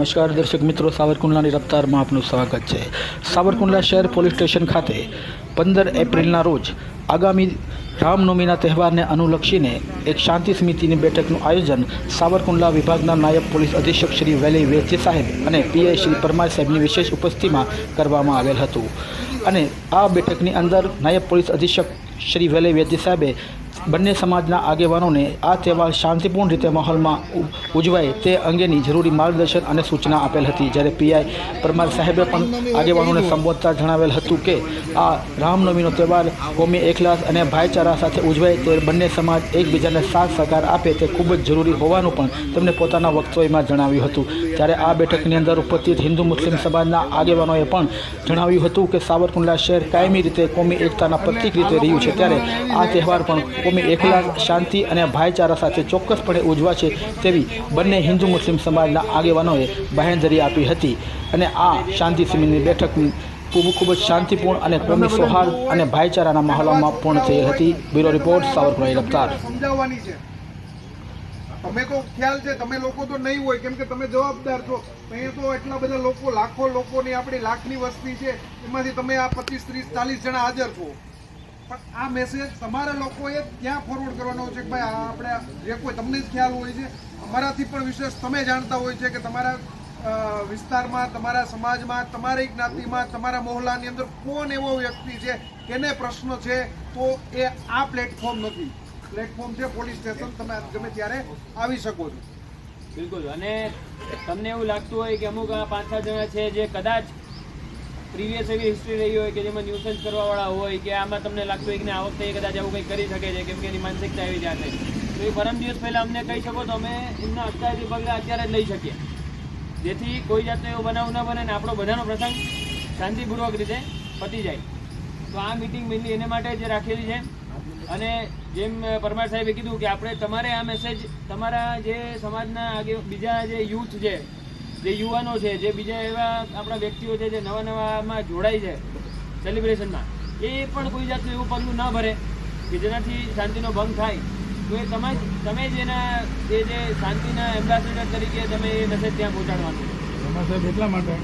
નમસ્કાર દર્શક મિત્રો, સાવરકુંડલાની રફતારમાં આપનું સ્વાગત છે. સાવરકુંડલા શહેર પોલીસ સ્ટેશન ખાતે પંદર એપ્રિલના રોજ આગામી રામનવમીના તહેવારને અનુલક્ષીને એક શાંતિ સમિતિની બેઠકનું આયોજન સાવરકુંડલા વિભાગના નાયબ પોલીસ અધિક્ષક શ્રી વેલી વેચી સાહેબ અને પીઆઈ શ્રી પરમાર સાહેબની વિશેષ ઉપસ્થિતિમાં કરવામાં આવેલ હતું. અને આ બેઠકની અંદર નાયબ પોલીસ અધિક્ષક શ્રી વેલી વેચી સાહેબે બંને સમાજના આગેવાનોને આ તહેવાર શાંતિપૂર્ણ રીતે માહોલમાં ઉજવાય તે અંગેની જરૂરી માર્ગદર્શન અને સૂચના આપેલ હતી. જ્યારે પીઆઈ પરમાર સાહેબે પણ આગેવાનોને સંબોધતા જણાવેલ હતું કે, આ રામનવમીનો તહેવાર કોમી એકલાસ અને ભાઈચારા સાથે ઉજવાય તે બંને સમાજ એકબીજાને સાથ સહકાર આપે તે ખૂબ જ જરૂરી હોવાનું પણ તેમણે પોતાના વક્તવ્યમાં જણાવ્યું હતું. ત્યારે આ બેઠકની અંદર ઉપસ્થિત હિન્દુ મુસ્લિમ સમાજના આગેવાનોએ પણ જણાવ્યું હતું કે સાવરકુંડલા શહેર કાયમી રીતે કોમી એકતાના પ્રતિક રીતે રહ્યું છે. ત્યારે આ તહેવાર પણ કોમી એકલા શાંતિ અને ભાઈચારા સાથે ચોક્કસપણે ઉજવાશે તેવી બંને હિન્દુ મુસ્લિમ સમાજના આગેવાનોએ બાહેંધરી આપી હતી. અને આ શાંતિ સમિતિની બેઠક ખૂબ ખૂબ જ શાંતિપૂર્ણ અને કોમી સૌહાર્દ અને ભાઈચારાના માહોલમાં પૂર્ણ થયેલ હતી. બ્યુરો રિપોર્ટ, સાવરકુંડલા રફતાર છે. તમે તો ખ્યાલ છે, તમે લોકો તો નહીં હોય, કેમ કે તમે જવાબદાર છો. અહીંયા તો એટલા બધા લોકો, લાખો લોકોની આપણી લાખની વસ્તી છે. એમાંથી તમે આ પચીસ, ત્રીસ, ચાલીસ જણા હાજર છો. પણ આ મેસેજ તમારા લોકોએ ત્યાં ફોરવર્ડ કરવાનો છે? કે ભાઈ આપણે જે કોઈ તમને જ ખ્યાલ હોય છે, અમારાથી પણ વિશેષ તમે જાણતા હોય છે કે તમારા વિસ્તારમાં, તમારા સમાજમાં, તમારી જ્ઞાતિમાં, તમારા મહોલ્લાની અંદર કોણ એવો વ્યક્તિ છે, કેને પ્રશ્ન છે, તો એ આ પ્લેટફોર્મ નથી. પ્લેટફોર્મ છે પોલીસ સ્ટેશન તમે ગમે ત્યારે આવી શકો છો. બિલકુલ. અને તમને એવું લાગતું હોય કે અમુક આ પાંચ છ જણા છે જે કદાચ પ્રીવિયસ એવી હિસ્ટ્રી રહી હોય કે જેમાં ન્યુસન્સ કરવાવાળા હોય કે આમાં તમને લાગતું હોય કે આ વખતે કદાચ આવું કંઈ કરી શકે છે, કેમ કે એની માનસિકતા એવી જાતે. તો એ પરમ દિવસ પહેલાં અમને કહી શકો તો અમે એમના અત્યારથી પગલાં અત્યારે જ લઈ શકીએ. જેથી કોઈ જાતનો એવો બનાવ ન બને ને આપણો બધાનો પ્રસંગ શાંતિપૂર્વક રીતે પતી જાય. તો આ મિટિંગ મેનલી એને માટે જે રાખેલી છે. અને જેમ પરમાર સાહેબે કીધું કે આપણે તમારે આ મેસેજ તમારા જે સમાજના આગે બીજા જે યુથ છે જે યુવાનો છે, જે બીજા એવા આપણા વ્યક્તિઓ છે, જે નવા નવામાં જોડાય છે સેલિબ્રેશનમાં એ પણ કોઈ જાતનું એવું પગલું ન ભરે કે જેનાથી શાંતિનો ભંગ થાય. તો એ તમે તમે જેના એ જે શાંતિના એમ્બેસેડર તરીકે તમે એ મેસેજ ત્યાં પહોંચાડવાનું છે. એટલા માટે